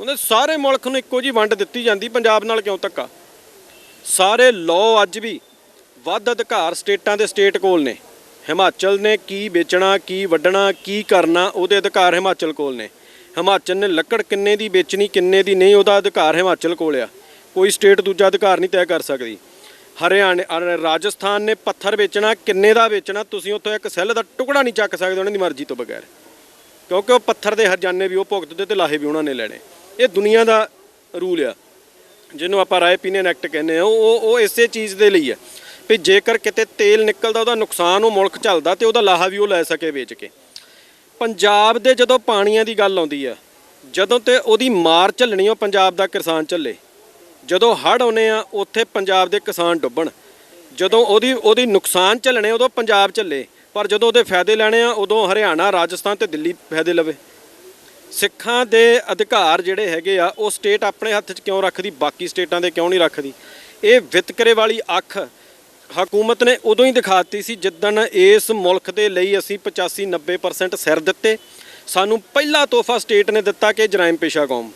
ਉਹਨੇ ਸਾਰੇ ਮੁਲਕ ਨੂੰ ਇੱਕੋ ਜੀ ਵੰਡ ਦਿੱਤੀ ਜਾਂਦੀ, ਪੰਜਾਬ ਨਾਲ ਕਿਉਂ ਧੱਕਾ? ਸਾਰੇ ਲਾਅ ਅੱਜ ਵੀ ਵੱਧ ਅਧਿਕਾਰ ਸਟੇਟਾਂ ਦੇ ਸਟੇਟ ਕੋਲ ਨੇ। ਹਿਮਾਚਲ ਨੇ ਕੀ ਵੇਚਣਾ, ਕੀ ਵੱਢਣਾ, ਕੀ ਕਰਨਾ, ਉਹਦੇ ਅਧਿਕਾਰ ਹਿਮਾਚਲ ਕੋਲ ਨੇ। ਹਿਮਾਚਲ ਨੇ ਲੱਕੜ ਕਿੰਨੇ ਦੀ ਵੇਚਣੀ, ਕਿੰਨੇ ਦੀ ਨਹੀਂ, ਉਹਦਾ ਅਧਿਕਾਰ ਹਿਮਾਚਲ ਕੋਲ ਆ। ਕੋਈ ਸਟੇਟ ਦੂਜਾ ਅਧਿਕਾਰ ਨਹੀਂ ਤੈਅ ਕਰ ਸਕਦੀ। ਹਰਿਆਣੇ ਰਾਜਸਥਾਨ ਨੇ ਪੱਥਰ ਵੇਚਣਾ, ਕਿੰਨੇ ਦਾ ਵੇਚਣਾ, ਤੁਸੀਂ ਉੱਥੋਂ ਇੱਕ ਸੈੱਲ ਦਾ ਟੁਕੜਾ ਨਹੀਂ ਚੱਕ ਸਕਦੇ ਉਹਨਾਂ ਦੀ ਮਰਜ਼ੀ ਤੋਂ ਬਗੈਰ। ਕਿਉਂਕਿ ਉਹ ਪੱਥਰ ਦੇ ਹਰਜਾਨੇ ਵੀ, ਉਹ ਭੁਗਤਦੇ ਤੇ ਲਾਹੇ ਵੀ ਉਹਨਾਂ ਨੇ ਲੈਣੇ। ਇਹ ਦੁਨੀਆ ਦਾ ਰੂਲ ਆ। ਜਿਹਨੂੰ ਆਪਾਂ ਰਾਏ ਪੀਨੀਅਨ ਐਕਟ ਕਹਿੰਦੇ ਆ। ਉਹ ਉਹ- ਇਸੇ ਚੀਜ਼ ਦੇ ਲਈ ਆ ਵੀ ਜੇਕਰ ਕਿਤੇ ਤੇਲ ਨਿਕਲਦਾ, ਉਹਦਾ ਨੁਕਸਾਨ ਉਹ ਮੁਲਕ ਚੱਲਦਾ ਤੇ ਉਹਦਾ ਲਾਹਾ ਵੀ ਉਹ ਲੈ ਸਕੇ ਵੇਚ ਕੇ। ਪੰਜਾਬ ਦੇ ਜਦੋਂ ਪਾਣੀਆਂ ਦੀ ਗੱਲ ਆਉਂਦੀ ਆ, ਜਦੋਂ ਤੇ ਉਹਦੀ ਮਾਰ ਝੱਲਣੀ ਉਹ ਪੰਜਾਬ ਦਾ ਕਿਸਾਨ ਝੱਲੇ। ਜਦੋਂ ਹੜ੍ਹ ਆਉਨੇ ਆ, ਉੱਥੇ ਪੰਜਾਬ ਦੇ ਕਿਸਾਨ ਡੁੱਬਣ। ਜਦੋਂ ਉਹਦੀ ਉਹਦੀ ਨੁਕਸਾਨ ਝੱਲਣੇ, ਉਦੋਂ ਪੰਜਾਬ ਝੱਲੇ। ਪਰ ਜਦੋਂ ਉਹਦੇ ਫਾਇਦੇ ਲੈਣੇ ਆ, ਉਦੋਂ ਹਰਿਆਣਾ, ਰਾਜਸਥਾਨ ਤੇ ਦਿੱਲੀ ਫਾਇਦੇ ਲਵੇ। ਸਿੱਖਾਂ ਦੇ ਅਧਿਕਾਰ ਜਿਹੜੇ ਹੈਗੇ ਆ, ਉਹ ਸਟੇਟ ਆਪਣੇ ਹੱਥ 'ਚ ਕਿਉਂ ਰੱਖਦੀ, ਬਾਕੀ ਸਟੇਟਾਂ ਦੇ ਕਿਉਂ ਨਹੀਂ ਰੱਖਦੀ? ਇਹ ਵਿਤਕਰੇ ਵਾਲੀ ਅੱਖ ਹਕੂਮਤ ਨੇ ਉਦੋਂ ਹੀ ਦਿਖਾਤੀ ਸੀ ਜਿੱਦਣ ਇਸ ਮੁਲਕ ਦੇ ਲਈ ਅਸੀਂ 85 90% ਸਿਰ ਦਿੱਤੇ। ਸਾਨੂੰ ਪਹਿਲਾ ਤੋਹਫਾ ਸਟੇਟ ਨੇ ਦਿੱਤਾ ਕਿ ਜਰਾਇਮ ਪੇਸ਼ਾ ਕੌਮ।